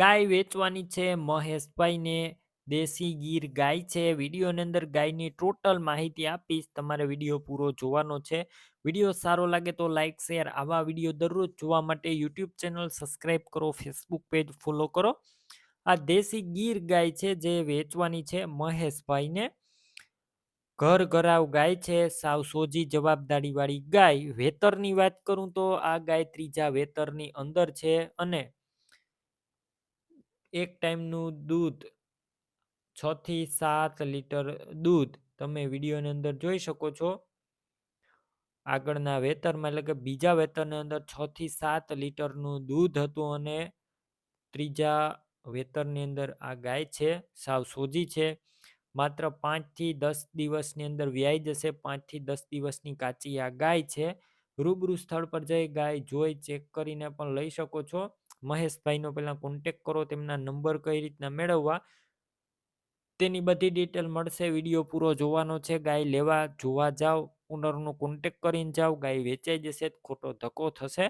ગાય વેચવાની છે, મહેશભાઈને દેશી ગીર ગાય છે. વિડીયોની અંદર ગાયની ટોટલ માહિતી આપીશ. તમારે વીડિયો પૂરો જોવાનો છે. વીડિયો સારો લાગે તો લાઇક શેર આવા વીડિયો દરરોજ જોવા માટે યુટ્યુબ ચેનલ સબસ્ક્રાઈબ કરો, ફેસબુક પેજ ફોલો કરો. આ દેશી ગીર ગાય છે જે વેચવાની છે મહેશભાઈને. ઘર ઘરાવ ગાય છે, સાવ સોજી જવાબદારી વાળી ગાય. વેતરની વાત કરું તો આ ગાય ત્રીજા વેતરની અંદર છે અને એક ટાઈમનું દૂધ છથી સાત લીટર દૂધ તમે વિડીયોની અંદર જોઈ શકો છો. આગળના વેતરમાં, એટલે કે બીજા વેતરની અંદર છથી સાત લીટરનું દૂધ હતું અને ત્રીજા વેતરની અંદર આ ગાય છે, સાવ સોજી છે. માત્ર પાંચથી દસ દિવસની અંદર વ્યાઈ જશે પાંચથી દસ દિવસની કાચી આ ગાય છે. રૂબરૂ સ્થળ પર જઈ ગાય જોઈ ચેક કરીને પણ લઈ શકો છો. મહેશભાઈનો પહેલાં કોન્ટેક કરો, તેમના નંબર કઈ રીતના મેળવવા. તેની બધી ડિટેલ મળશે વીડિયો પૂરો જોવાનો છે, ગાય લેવા જોવા જાઓ ઓનરનો કોન્ટેક કરીને જાઓ ગાય વેચાઈ જશે, ખોટો ધક્કો થશે.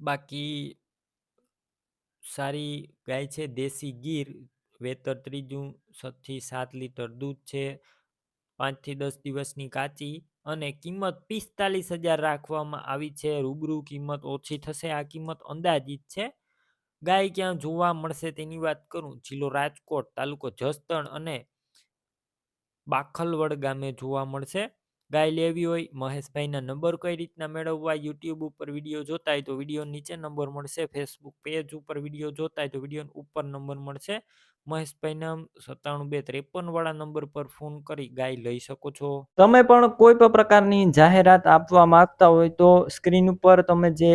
બાકી સારી ગાય છે, દેશી ગીર, વેતર ત્રીજું છથી સાત લીટર દૂધ છે. પાંચથી દસ દિવસની કાચી અને કિંમત પિસ્તાલીસ હજાર રાખવામાં આવી છે. રૂબરૂ કિંમત ઓછી થશે. આ કિંમત અંદાજિત છે. ગાય ક્યાં જોવા મળશે તેની વાત કરું. જિલ્લો રાજકોટ તાલુકો જસદણ અને બાખલવડ ગામે જોવા મળશે. ગાય લેવી હોય, મહેશભાઈના નંબર કઈ રીતના મેળવવા, યુટ્યુબ ઉપર વીડિયો જોતા હોય તો વીડિયો નીચે નંબર મળશે, ફેસબુક પેજ ઉપર વીડિયો જોતા હોય તો વીડિયો ઉપર નંબર મળશે. મહેશભાઈના સત્તાણું બે ત્રેપન વાળા નંબર પર ફોન કરી ગાય લઈ શકો છો. તમે પણ કોઈ પણ પ્રકારની જાહેરાત આપવા માંગતા હોય તો સ્ક્રીન ઉપર તમે જે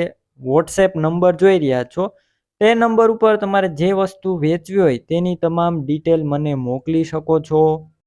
વોટ્સએપ નંબર જોઈ રહ્યા છો, તે નંબર ઉપર તમારે જે વસ્તુ વેચવી હોય તેની તમામ ડિટેલ મને મોકલી શકો છો.